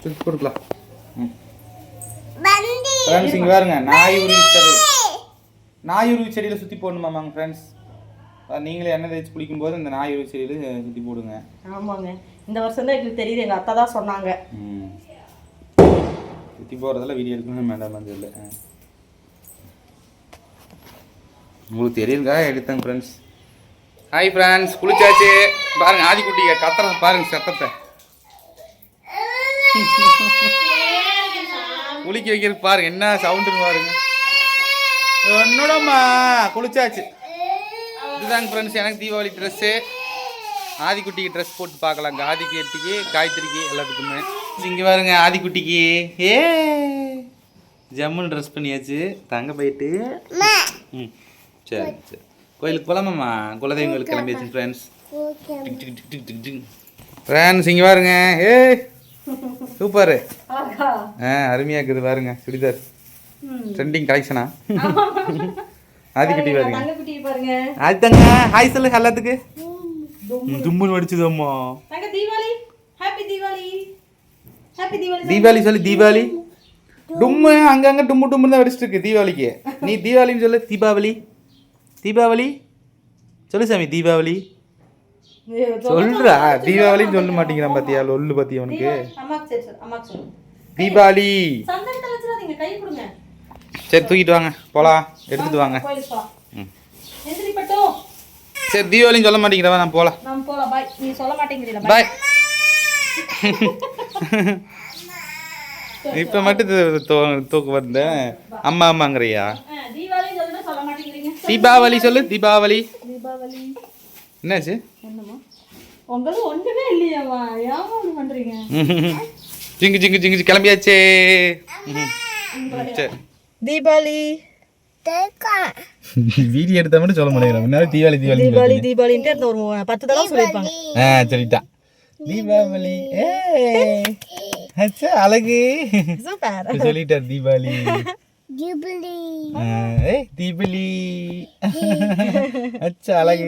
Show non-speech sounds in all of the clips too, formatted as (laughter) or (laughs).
தூக்கி கொடுக்கலாம். ம். ஃப்ரெண்ட்ஸ் இங்கே பாருங்க நாய் உருவி செடி. நாய் உருவி செடியில் சுற்றி போடணுமாமாங்க ஃப்ரெண்ட்ஸ் நீங்களே எண்ணெய் தேய்ச்சி குளிக்கும்போது இந்த நாய் உருவி செடியில் சுற்றி போடுங்க. ஆமாங்க. இந்த வருஷம் தான் எங்களுக்கு தெரியுது எங்கள் அத்தை தான் சொன்னாங்க. ம். சுற்றி போகிறதெல்லாம் வீடியோ எடுக்கணும் மேடம் வந்து இல்லை உங்களுக்கு தெரியுதுக்கா எடுத்தேங்க ஃப்ரெண்ட்ஸ் ஹாய் ஃப்ரெண்ட்ஸ் குளிச்சாச்சு. பாருங்க ஆதிக்குட்டிங்க கத்துறத பாருங்க சத்தத்தை. குளிக்க வைக்கிறதுக்கு பாருங்க என்ன சவுண்டுன்னு பாருங்க. என்னோடம்மா குளிச்சாச்சு. இதுதாங்க ஃப்ரெண்ட்ஸ் எனக்கு தீபாவளி ட்ரெஸ்ஸு ஆதிக்குட்டிக்கு ட்ரெஸ் போட்டு பார்க்கலாங்க. ஆதிக்கேட்டிக்கு காய்கறிக்கு எல்லாத்துக்குமே. இங்கே பாருங்க ஆதிக்குட்டிக்கு. ஏ ஜம்முன்னு ட்ரெஸ் பண்ணியாச்சு. தங்க போயிட்டு. ம் சரி சரி. கோயிலுக்கு போகலாமாம்மா குலதெய்வம். கோயிலுக்கு கிளம்பியாச்சு ஃப்ரெண்ட்ஸ் ஃப்ரெண்ட்ஸ் இங்கே பாருங்க. ஏ சூப்பர். ஆ அருமையாக இருக்குது பாருங்க சுடிதார். ட்ரெண்டிங் கலெக்ஷனா ஆதிக்குட்டி பாருங்க அது தங்க ஹாய் சொல்லு எல்லாத்துக்கு. தும்முன்னு ஹாப்பி தீபாவளி. தீபாவளி. சொல்லு. தீபாவளி டும்மு அங்கங்க டும்மு டும்மு தான் வெடிச்சிட்டு இருக்கு தீபாவளிக்கு. நீ தீபாவளின்னு சொல்லு தீபாவளி. தீபாவளி. சொல்லு சாமி தீபாவளி. சொல்றா. தீபாவளின்னு சொல்ல மாட்டேங்கிறான். பாத்தியா? லொல்லு பாத்தியா சொல்லு. தீபாவளி. சரி தூக்கிட்டு வாங்க. போலாம் எடுத்துட்டு வாங்க. சரி தீபாவளின்னு சொல்ல மாட்டேங்கிறவா? நான் போலாம். பாய். இப்போ மட்டும் தூக்கு வந்தேன் அம்மா அம்மாங்கிறியா? தீபாவளி சொல்ல மாட்டேங்கிறீங்க. தீபாவளி சொல்லு தீபாவளி. தீபாவளி. என்னாச்சு? உங்களுக்கு ஒண்ணுமே இல்லையாம்மா. ஏமா ஒண்ணு பண்றீங்க? ஜிங்கு ஜிங்கு ஜிங்கு கிளம்பியாச்சே. சரி. தீபாவளி. வீடியோ எடுத்தா மட்டும் சொல்ல மாட்டேங்கிறேன். தீபாவளி தீபாவளி தீபாவளி தீபாவளின்ட்டு ஒரு பத்து தடவை சொல்லியிருப்பாங்க. ஆ சரிட்டா தீபாவளி. ஏ அச்சா அழகு. சொல்லிட்டார் தீபாவளி. ஏய் தீபாவளி அச்சா அழகு.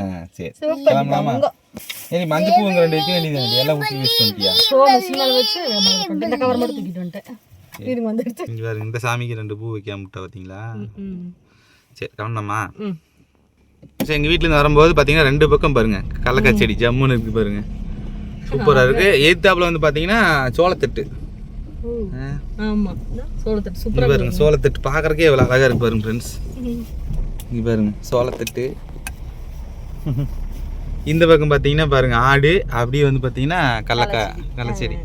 ஆ சரி. கிளம்பலாமா? சரி மஞ்சள் பூங்க ரெண்டு வைக்க வேண்டியது எல்லாம் ஊற்றி வச்சு வந்துட்டியா ஷோ மிஷினால் வச்சு இந்த கவர் மட்டும் தூக்கிட்டு வந்துட்டேன். இங்க பாருங்க இந்த சாமிக்கு ரெண்டு பூ வைக்காம விட்டா பார்த்தீங்களா சரி கவனம்மா ம். சரி எங்கள் வீட்டிலேருந்து வரும்போது பார்த்தீங்கன்னா ரெண்டு பக்கம் பாருங்க. கடலக்காய் செடி ஜம்முன்னு இருக்கு பாருங்க. சூப்பராக இருக்கு. எய்த்தாப்புல வந்து பார்த்தீங்கன்னா சோளத்தட்டு. ஓ ஆ, ஆமாம் சோளத்தட்டு இங்க சூப்பராக பாருங்க சோளத்தட்டு பார்க்கறக்கே எவ்வளோ அழகாக இருக்கு பாருங்க ஃப்ரெண்ட்ஸ் இங்கே பாருங்க சோளத்தட்டு. இந்த பக்கம் பார்த்தீங்கன்னா பாருங்க ஆடு அப்படியே வந்து பார்த்தீங்கன்னா கடலக்காய் கடலச்செடி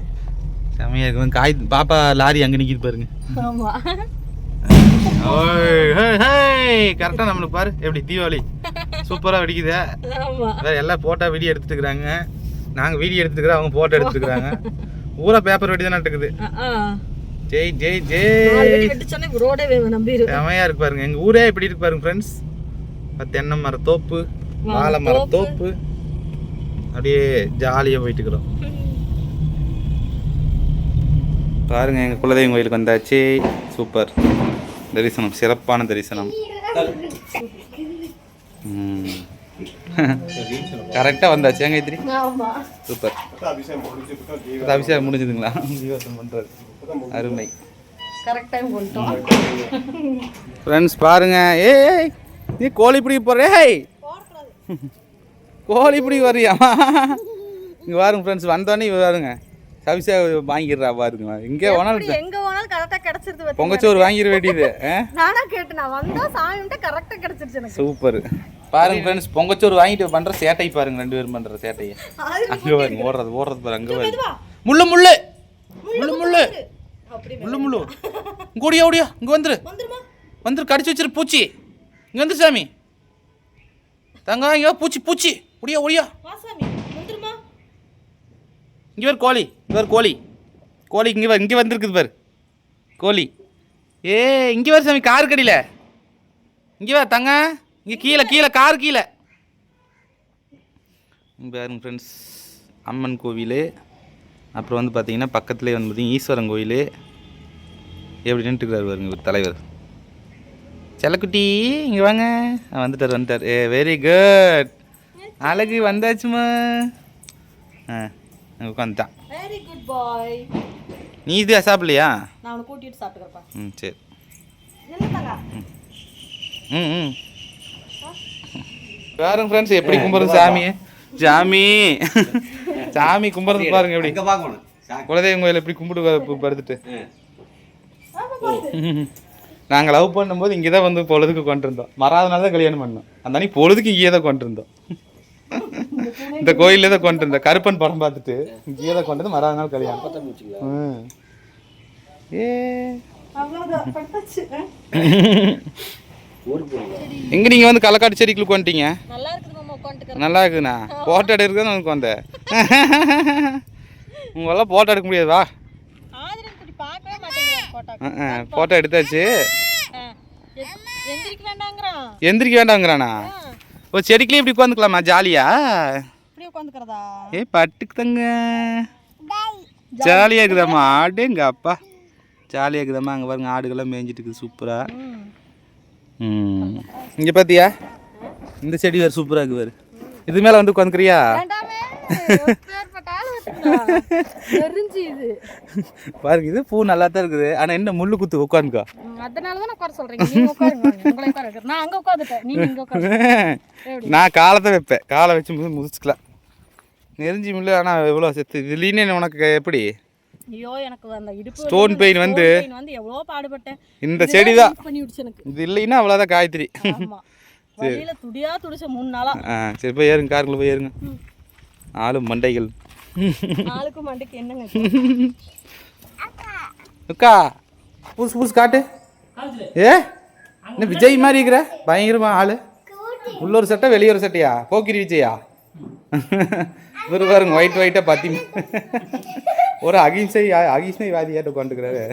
செமையாக இருக்கு காய் பாப்பா லாரி அங்கே நிற்கிது பாருங்க. கரெக்டாக நம்மளுக்கு பாரு எப்படி தீபாவளி. சூப்பராக வெடிக்குதே. வேற எல்லாம் போட்டோ வீடியோ எடுத்துக்கிறாங்க நாங்கள் வீடியோ எடுத்துக்கிறோம் அவங்க போட்டோ எடுத்துக்கிறாங்க ஊரா பேப்பர் வெடி தானே இருக்குது ஜெய் ஜெய் ஜெய். ரோடே நம்பிடு செமையா இருக்கு பாருங்க. எங்க ஊரே எப்படி இருக்கு பாருங்க ஃப்ரெண்ட்ஸ் தென்னை மர தோப்பு வாழை மர தோப்பு. அப்படியே ஜாலியாக போயிட்டுக்கிறோம் பாருங்க எங்க குலதெய்வம் கோயிலுக்கு வந்தாச்சு. சூப்பர். தரிசனம் சிறப்பான தரிசனம். கரெக்டாக வந்தாச்சு ஏங்க இத்திரி ஆமாம் சூப்பர். அபிஷேகம் முடிஞ்சதுங்களா? ஜீவசம் பண்ணுறது அருமை. ஃப்ரெண்ட்ஸ் பாருங்க. ஏய் நீ கோழி பிடி போற? ஏய்! கோழி பிடி வரியாமா இங்கே பாருங்க ஃப்ரெண்ட்ஸ் வந்தோடனே இவ பாருங்க. சவிசா வாங்கிடுறா பாருங்க. இங்கே போனாலும் கரெக்டா கிடைச்சிருது பொங்கச்சோறு வாங்கிட வேண்டியது நானா கேட்டு நான் வந்தா சாமிகிட்ட கரெக்டா கிடைச்சிருச்சு எனக்கு. சூப்பர் பாருங்க ஃப்ரெண்ட்ஸ் பொங்கச்சோறு வாங்கிட்டு பண்ற சேட்டை பாருங்க ரெண்டு பேரும் பண்ற சேட்டையை. அங்கே பாருங்க ஓடுறது ஓடுறது பாரு அங்கே பாருங்க. முள்ளு முள்ளு. முள்ளு முள்ளு முள்ளு முள்ளு. இங்க ஓடியா ஓடியா. இங்கே வந்துரு. வந்துரு கடிச்சு வச்சிரு பூச்சி. இங்கே வந்து சாமி. தங்க இங்கே பூச்சி பூச்சி. ஒடியா ஒடியா இங்கே வேறு கோழி. இங்கே வேறு கோழி. கோழி இங்கே இங்கே வந்திருக்குது பாரு. கோழி. ஏ இங்கே வர சாமி கார் கடியில் இங்கே வா தங்க. இங்கே கீழே கீழே கார் கீழே. இங்கே பாருங்க ஃப்ரெண்ட்ஸ் அம்மன் கோவில். அப்புறம் வந்து பார்த்தீங்கன்னா பக்கத்துலேயே வந்து பார்த்திங்கன்னா ஈஸ்வரன் கோயில் எப்படி நின்றுக்கிறார் பாருங்க ஒரு தலைவர். செல்லக்குட்டி இங்கே வாங்க. வந்துட்டார் வந்துட்டார். ஏ வெரி குட் அழகு வந்தாச்சுமா. ஆ உட்காந்துட்டான் வெரி குட் பாய் நீ இது சாப்பிடலையா? நான் அவனை கூட்டிட்டு சாப்பிட்டுக்கிறப்பா ம் சரி. ம். ம் பாருங்க ஃப்ரெண்ட்ஸ் எப்படி கும்பிட்றது சாமியை சாமி. சாமி கும்பிட்றது பாருங்க எப்படி. குலதெய்வம் கோயில் எப்படி கும்பிட்டு படுத்துட்டு. நாங்கள் லவ் பண்ணும்போது இங்கே தான் வந்து பொழுதுக்கு கொண்டிருந்தோம். மறாதனால தான் கல்யாணம் பண்ணோம். அந்த அன்னைக்கு பொழுதுக்கு இங்கேயே தான் கொண்டிருந்தோம். இந்த கோயிலே தான் கொண்டிருந்தோம் கருப்பன் படம் பார்த்துட்டு இங்கேயே தான் கொண்டு வந்து மறாத நாள் கல்யாணம். ஏ. எங்க நீங்க வந்து களக்காட்டு செடிக்குள்ள வந்துட்டீங்க நல்லா இருக்குண்ணா. போட்டோ எடுக்கிறது உனக்கு வந்தேன். (laughs) உங்களெல்லாம் போட்டோ எடுக்க முடியாது போட்டா போட்டோ எடுத்தாச்சு. எந்திரிக்க வேண்டாங்கிறான். எந்திரிக்க வேண்டாங்கிறானா? ஓ செடிக்குள்ளே இப்படி உட்காந்துக்கலாமா ஜாலியா? இப்படி உட்காந்துக்கிறதா? ஏ பட்டுக்கு தங்க ஜாலியாக இருக்குதாம்மா ஆடுங்க அப்பா. ஜாலியாக இருக்குதாம்மா அங்கே பாருங்க ஆடுகள்லாம் மேய்ஞ்சிட்டு இருக்குது சூப்பராக ம். இங்கே பார்த்தியா இந்த செடி வேறு சூப்பராக இருக்கு பாரு இது மேலே வந்து உட்காந்துக்கிறியா? பாருங்க இது பூ நல்லா தான் இருக்குது. ஆனால் என்ன முள்ளு குத்து உட்காந்துக்கோ. ம், அதனாலதான் நான் உட்கார சொல்றேன். நீங்க உட்காருங்க. நான் அங்க உட்காந்துட்டேன். நீங்க இங்க (laughs) நான் காலத்தை வைப்பேன். காலை வச்சு முது முதிச்சுக்கலாம். நெருஞ்சி முள்ளு ஆனால் எவ்வளோ செத்து. இதுலேன்னு உனக்கு எப்படி? ஐயோ எனக்கு அந்த இடுப்பு pain stone வந்து- வந்து எவ்வளோ பாடுபட்டேன். இந்த செடி தான். help பண்ணி விடுச்சு எனக்கு. இது இல்லைன்னா அவ்வளோதான் ஆமா. (laughs) வழியில துடியா துடிச்ச மூணு நாளா. ஆ சரி போய் ஏறுங்க காருக்குள்ள போய் ஏறுங்க. ஆளும் மண்டைகள். ஆளுக்கு மண்டைக்கு என்னங்க அக்கா புதுசு புதுசு காட்டு. ஏ? என்ன விஜய் மாதிரி இருக்கிற? பயங்கரமா ஆளு. உள்ள ஒரு சட்டை வெளியூர் ஒரு சட்டையா? போக்கிரி விஜயா? இவர் பாருங்க ஒயிட் ஒயிட்டா பாத்தி ஒரு அகிம்சை அகிம்சை வாதியாட்ட உட்காந்துக்கிறாரு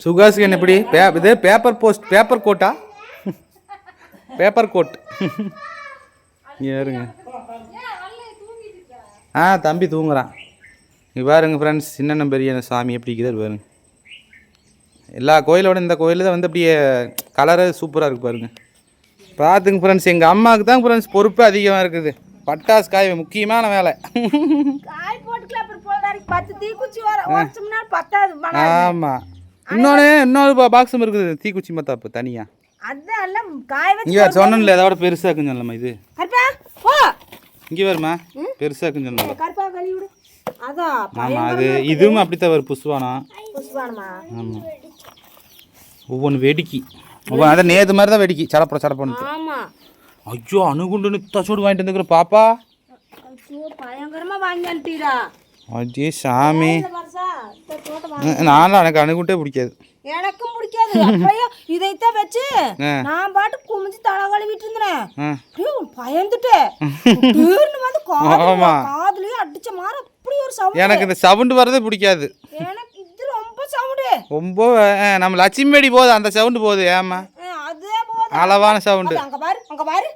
சுகாசுக்கு எப்படி பே இது பேப்பர் போஸ்ட் பேப்பர் கோட்டா பேப்பர் கோட் ஏறுங்க ஆ தம்பி தூங்குறான். இங்க பாருங்க ஃப்ரெண்ட்ஸ் சின்ன பெரிய சாமி எப்படி இருக்குது பாருங்க. எல்லா கோயிலோட இந்த கோயில் தான் வந்து அப்படியே கலரு சூப்பராக இருக்கு பாருங்க. பார்த்துங்க ஃப்ரெண்ட்ஸ் எங்கள் அம்மாவுக்கு தான் ஃப்ரெண்ட்ஸ் பொறுப்பு அதிகமாக இருக்குது. பட்டாசு காய் முக்கியமான வேலை. ஆமாம் இன்னொன்று இன்னொரு பாக்ஸும் இருக்குது. தீக்குச்சி மத்தாப்பு தனியாக இங்கே சொன்னல அதோட பெருசாக இருக்குன்னு சொல்லலாமா இது. இங்கே வருமா பெருசாக இருக்குன்னு சொல்லலாம் அதான் ஆமாம் அது இதுவும் அப்படித்தான் வரும். ஆமாம் ஒவ்வொன்று வெடிக்கி. ஒவ்வொன்று அதை நேது மாதிரி தான் வெடிக்கி. சடப்பட சடப்படணும் ஆமா. ஐயோ அணுகுண்டு தச்சோடு வாங்கிட்டு வந்துக்கிற பாப்பா. அஜி சாமி. நானும் எனக்கு அணுகுண்டே பிடிக்காது. எனக்கும் பிடிக்காது. அப்பயும் இதைத்தான் வச்சு. நான் பாட்டு குமிஞ்சு தலை கழுவிட்டு இருந்தேன். பயந்துட்டு. வந்து காதுல ஆமா. காதுலயே அடிச்ச மாதிரி அப்படி ஒரு சவுண்ட். எனக்கு இந்த சவுண்டு வர்றதே பிடிக்காது. எனக்கு இது ரொம்ப சவுண்டு. ரொம்ப நம்ம லட்சுமி வெடி போகுது அந்த சவுண்டு போகுது ஏமா அதே அளவான சவுண்டு. அங்க பாரு அங்க பாரு.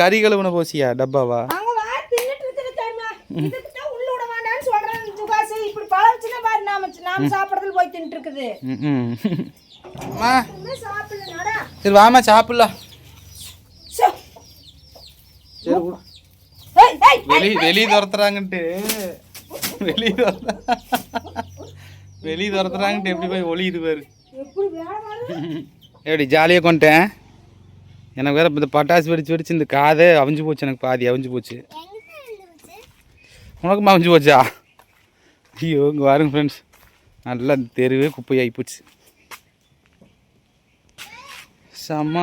கறி கழுவுன போசியா டப்பாவா? அங்க வா தின்னுட்டு இருக்கிற தெரியுமா? இதுக்கு தான் உள்ள விட வேண்டாம்னு சொல்றேன் சுகாசி இப்படி பழச்சுன்னா பாரு நாம நாம சாப்பிடறதுல போய் தின்னுட்டு இருக்குது. ம் அம்மா இன்னும் சாப்பிடலடா சரி வாமா சாப்பிடலாம். சே சரி வெளி வெளியே துரத்துறாங்கன்ட்டு. வெளியே துரத்த வெளியே துரத்துறாங்கன்ட்டு எப்படி போய் ஒளியுது பாரு. எப்படி ஜாலியாக கொண்டேன் எனக்கு வேற இந்த பட்டாசு வெடிச்சு வெடிச்சு இந்த காதே அவிஞ்சு போச்சு எனக்கு பாதி அவிஞ்சு போச்சு. உனக்கும் அவிஞ்சு போச்சா? ஐயோ இங்கே பாருங்க ஃப்ரெண்ட்ஸ் நல்லா தெருவே குப்பையாகி போச்சு. செம்ம.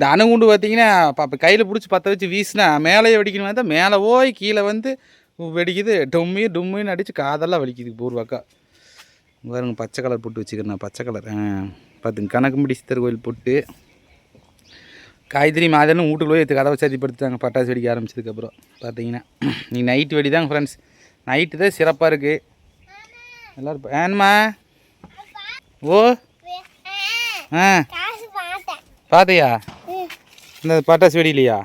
இந்த அணுகுண்டு பார்த்தீங்கன்னா இப்போ கையில் பிடிச்சி பற்ற வச்சு வீசினா மேலேயே வெடிக்கணும் பார்த்தா மேலே போய் கீழே வந்து வெடிக்குது. டொம்மி டும்மின்னு அடித்து காதெல்லாம் வலிக்குது பூர்வாக்கா. பாருங்க பச்சை கலர் போட்டு வச்சுக்கிறேன் பச்சை கலர் ஆ பார்த்துங்க கணக்கும்படி சித்தர் கோயில் போட்டு காய்கறி மாதிரின்னு வீட்டுக்குள்ளே எடுத்து கதவை சதி படுத்துட்டாங்க பட்டாசு வெடிக்க ஆரம்பிச்சதுக்கப்புறம் பார்த்தீங்கன்னா நீ நைட்டு வெடி தாங்க ஃப்ரெண்ட்ஸ் நைட்டு தான் சிறப்பாக இருக்குது எல்லோரும் ஏன்மா? ஓ? ஆ பார்த்தியா இந்த பட்டாசு வெடியிலையா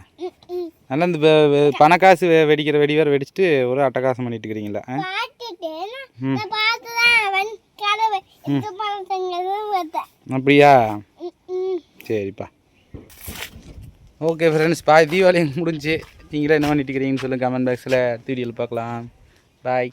நல்லா இந்த பணக்காசு வெடிக்கிற வெடி வேறு வெடிச்சிட்டு ஒரு அட்டகாசம் பண்ணிட்டு இருக்கிறீங்களா. அப்படியா? சரிப்பா. ஓகே ஃப்ரெண்ட்ஸ் பாய் தீபாவளி முடிஞ்சு. நீங்களே என்ன பண்ணிட்டு இருக்கிறீங்கன்னு சொல்லுங்கள் கமெண்ட் பாக்ஸில் வீடியோவில் பார்க்கலாம். பாய்